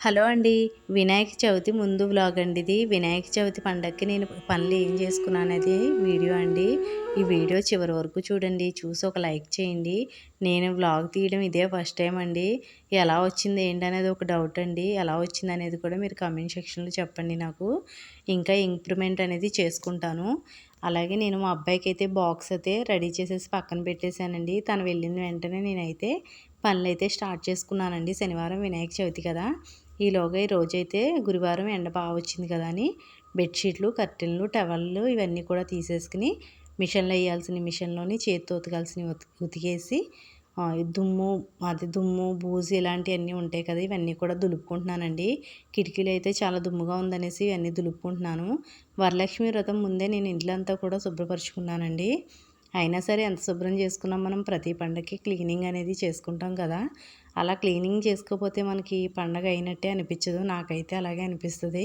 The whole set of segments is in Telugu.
హలో అండి వినాయక చవితి ముందు వ్లాగ్ అండి ఇది. వినాయక చవితి పండగకి నేను పనులు ఏం చేసుకున్నాను వీడియో అండి. ఈ వీడియో చివరి వరకు చూడండి చూసి ఒక లైక్ చేయండి. నేను వ్లాగ్ తీయడం ఇదే ఫస్ట్ టైం అండి. ఎలా వచ్చింది ఏంటనేది ఒక డౌట్ అండి. ఎలా వచ్చింది అనేది కూడా మీరు కమెంట్ సెక్షన్లో చెప్పండి నాకు. ఇంకా ఇంప్రూవ్మెంట్ అనేది చేసుకుంటాను. అలాగే నేను మా అబ్బాయికి అయితే బాక్స్ అయితే రెడీ చేసేసి పక్కన పెట్టేశానండి. తను వెళ్ళిన వెంటనే నేనైతే పనులు అయితే స్టార్ట్ చేసుకున్నానండి. శనివారం వినాయక చవితి కదా. ఈలోగా ఈ రోజైతే గురువారం ఎండ బాగా వచ్చింది కదా అని బెడ్షీట్లు కర్టెన్లు టవల్లు ఇవన్నీ కూడా తీసేసుకుని మిషన్లో వేయాల్సిన మిషన్లోని చేతితో ఉతకాల్సిన ఉతికేసి దుమ్ము అది దుమ్ము బూజు ఇలాంటివన్నీ ఉంటాయి కదా ఇవన్నీ కూడా దులుపుకుంటున్నానండి. కిటికీలు అయితే చాలా దుమ్ముగా ఉందనేసి ఇవన్నీ దులుపుకుంటున్నాను. వరలక్ష్మి వ్రతం ముందే నేను ఇంట్లంతా కూడా శుభ్రపరుచుకున్నానండి. అయినా సరే ఎంత శుభ్రం చేసుకున్నా మనం ప్రతి పండగకి క్లీనింగ్ అనేది చేసుకుంటాం కదా. అలా క్లీనింగ్ చేసుకోకపోతే మనకి పండగ అయినట్టే అనిపించదు. నాకైతే అలాగే అనిపిస్తుంది.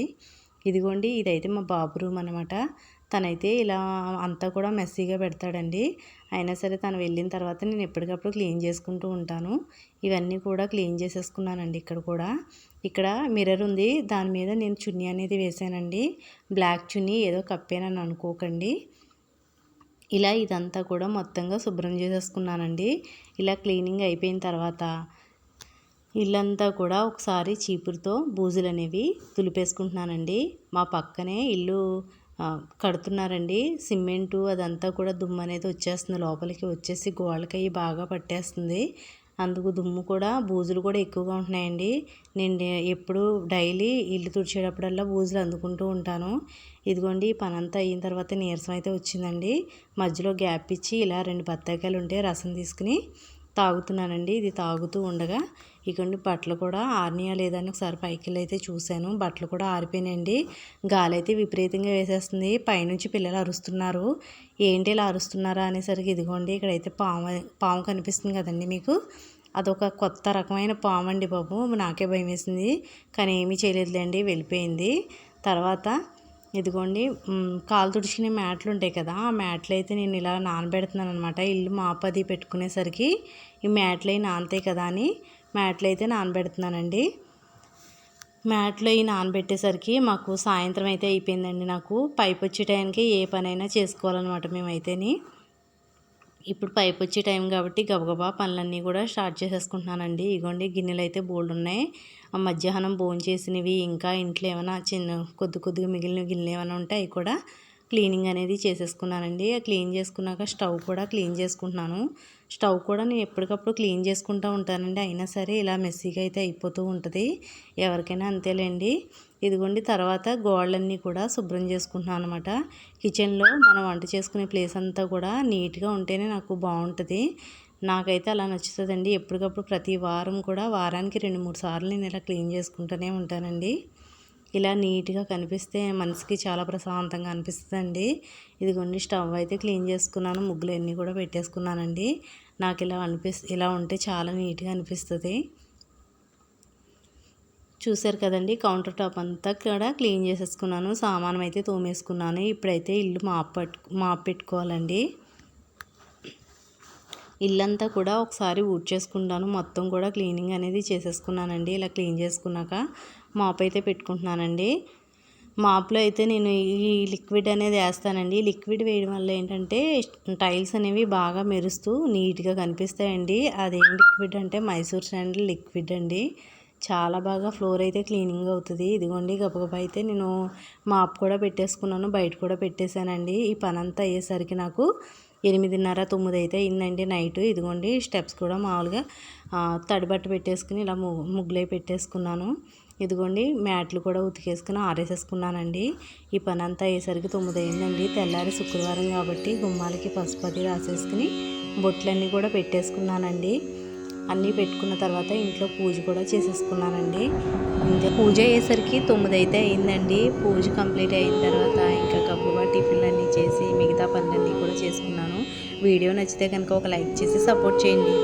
ఇదిగోండి ఇదైతే మా బాబు రూమ్ అనమాట తనైతే ఇలా అంతా కూడా మెస్సీగా పెడతాడండి. అయినా సరే తను వెళ్ళిన తర్వాత నేను ఎప్పటికప్పుడు క్లీన్ చేసుకుంటూ ఉంటాను. ఇవన్నీ కూడా క్లీన్ చేసేసుకున్నానండి ఇక్కడ కూడా. ఇక్కడ మిర్రర్ ఉంది. దాని మీద నేను చున్నీ అనేది వేసానండి బ్లాక్ చున్నీ ఏదో కప్పేనని అనుకోకండి. ఇలా ఇదంతా కూడా మొత్తంగా శుభ్రం చేసేసుకున్నానండి. ఇలా క్లీనింగ్ అయిపోయిన తర్వాత ఇల్లంతా కూడా ఒకసారి చీపురుతో బూజులు అనేవి తులిపేసుకుంటున్నానండి. మా పక్కనే ఇల్లు కడుతున్నారండి. సిమెంటు అదంతా కూడా దుమ్ము అనేది వచ్చేస్తుంది. లోపలికి వచ్చేసి గోడలకి బాగా పట్టేస్తుంది. అందుకు దుమ్ము కూడా బూజులు కూడా ఎక్కువగా ఉంటున్నాయండి. నేను ఎప్పుడు డైలీ ఇల్లు తుడిచేటప్పుడల్లా బూజులు అందుకుంటూ ఉంటాను. ఇదిగోండి ఈ పని అంతా అయిన తర్వాత నీరసం అయితే వచ్చిందండి. మధ్యలో గ్యాప్ ఇచ్చి ఇలా రెండు బత్తాయికాయలు ఉంటే రసం తీసుకుని తాగుతున్నానండి. ఇది తాగుతూ ఉండగా ఇకండి బట్టలు కూడా ఆరినాయా లేదని ఒకసారి పైకి అయితే చూశాను. బట్టలు కూడా ఆరిపోయినాయండి. గాలి అయితే విపరీతంగా వేసేస్తుంది. పైనుంచి పిల్లలు అరుస్తున్నారు. ఏంటి ఇలా అరుస్తున్నారా అనేసరికి ఇదిగోండి ఇక్కడైతే పాము పాము కనిపిస్తుంది కదండి మీకు. అదొక కొత్త రకమైన పాము అండి బాబు. నాకే భయం వేసింది కానీ ఏమీ చేయలేదులేండి వెళ్ళిపోయింది. తర్వాత ఇదిగోండి కాలు తుడిచిన మ్యాట్లు ఉంటాయి కదా ఆ మ్యాట్లు అయితే నేను ఇలా నానబెడుతున్నాను అనమాట ఇల్లు మాపది పెట్టుకునేసరికి ఈ మ్యాట్లు అయి నానతాయి కదా అని మ్యాట్లు అయితే నానబెడుతున్నానండి. మ్యాట్లు అవి నానబెట్టేసరికి మాకు సాయంత్రం అయితే అయిపోయిందండి నాకు. పైపు వచ్చే టైంకి ఏ పనైనా చేసుకోవాలన్నమాట మేమైతేని. ఇప్పుడు పైపు వచ్చే టైం కాబట్టి గబగబా పనులన్నీ కూడా స్టార్ట్ చేసేసుకుంటున్నానండి. ఇగోండి గిన్నెలు అయితే బోల్డ్ ఉన్నాయి ఆ మధ్యాహ్నం భోజనం చేసినవి ఇంకా ఇంట్లో ఏమైనా చిన్న కొద్ది కొద్దిగా మిగిలిన గిన్నెలు ఏమైనా ఉంటే అవి కూడా క్లీనింగ్ అనేది చేసేసుకున్నానండి. క్లీన్ చేసుకున్నాక స్టవ్ కూడా క్లీన్ చేసుకుంటున్నాను. స్టవ్ కూడా నేను ఎప్పటికప్పుడు క్లీన్ చేసుకుంటూ ఉంటానండి. అయినా సరే ఇలా మెస్సీగా అయితే అయిపోతూ ఉంటుంది. ఎవరికైనా అంతేలేండి. ఇదిగోండి తర్వాత గోడలన్నీ కూడా శుభ్రం చేసుకుంటున్నాను అనమాట కిచెన్లో మనం వంట చేసుకునే ప్లేస్ అంతా కూడా నీట్గా ఉంటేనే నాకు బాగుంటుంది. నాకైతే అలా నచ్చుతుందండి. ఎప్పటికప్పుడు ప్రతి వారం కూడా వారానికి రెండు మూడు సార్లు నేను ఇలా క్లీన్ చేసుకుంటూనే ఉంటానండి. ఇలా నీట్గా కనిపిస్తే మనసుకి చాలా ప్రశాంతంగా అనిపిస్తుందండి. ఇదిగోండి స్టవ్ అయితే క్లీన్ చేసుకున్నాను. ముగ్గులు అన్నీ కూడా పెట్టేసుకున్నానండి. నాకు ఇలా అనిపిస్తు ఇలా ఉంటే చాలా నీట్గా అనిపిస్తుంది. చూశారు కదండి కౌంటర్ టాప్ అంతా కూడా క్లీన్ చేసేసుకున్నాను. సామానం అయితే తోమేసుకున్నాను. ఇప్పుడైతే ఇల్లు మాప్ పట్టు మాప్ పెట్టుకోవాలండి. ఇల్లంతా కూడా ఒకసారి ఊడ్ చేసుకుంటాను మొత్తం కూడా క్లీనింగ్ అనేది చేసేసుకున్నానండి. ఇలా క్లీన్ చేసుకున్నాక మాప్ అయితే పెట్టుకుంటున్నానండి. మాప్లో అయితే నేను ఈ లిక్విడ్ అనేది వేస్తానండి. లిక్విడ్ వేయడం వల్ల ఏంటంటే టైల్స్ అనేవి బాగా మెరుస్తూ నీట్గా కనిపిస్తాయండి. అదేం లిక్విడ్ అంటే మైసూర్ శాండిల్ లిక్విడ్ అండి. చాలా బాగా ఫ్లోర్ అయితే క్లీనింగ్ అవుతుంది. ఇదిగోండి గబగబా అయితే నేను మాప్ కూడా పెట్టేసుకున్నాను. బయట కూడా పెట్టేశానండి. ఈ పని అంతా అయ్యేసరికి నాకు ఎనిమిదిన్నర తొమ్మిది అయితే అయిందండి నైట్. ఇదిగోండి స్టెప్స్ కూడా మామూలుగా తడిబట్ట పెట్టేసుకుని ఇలా ముగ్గులై పెట్టేసుకున్నాను. ఇదిగోండి మ్యాట్లు కూడా ఉతికేసుకుని ఆరేసేసుకున్నానండి. ఈ పని అంతా అయ్యేసరికి తొమ్మిది అయిందండి తెల్లారి శుక్రవారం కాబట్టి గుమ్మాలకి పసుపతి రాసేసుకుని బొట్లన్నీ కూడా పెట్టేసుకున్నానండి. అన్నీ పెట్టుకున్న తర్వాత ఇంట్లో పూజ కూడా చేసేసుకున్నానండి. ఇంకా పూజ అయ్యేసరికి తొమ్మిది అయితే అయిందండి. పూజ కంప్లీట్ అయిన తర్వాత ఇంకా గబ్బుగా టిఫిన్లు అన్నీ చేసి మిగతా పనులన్నీ కూడా చేసుకున్నాను. వీడియో నచ్చితే కనుక ఒక లైక్ చేసి సపోర్ట్ చేయండి.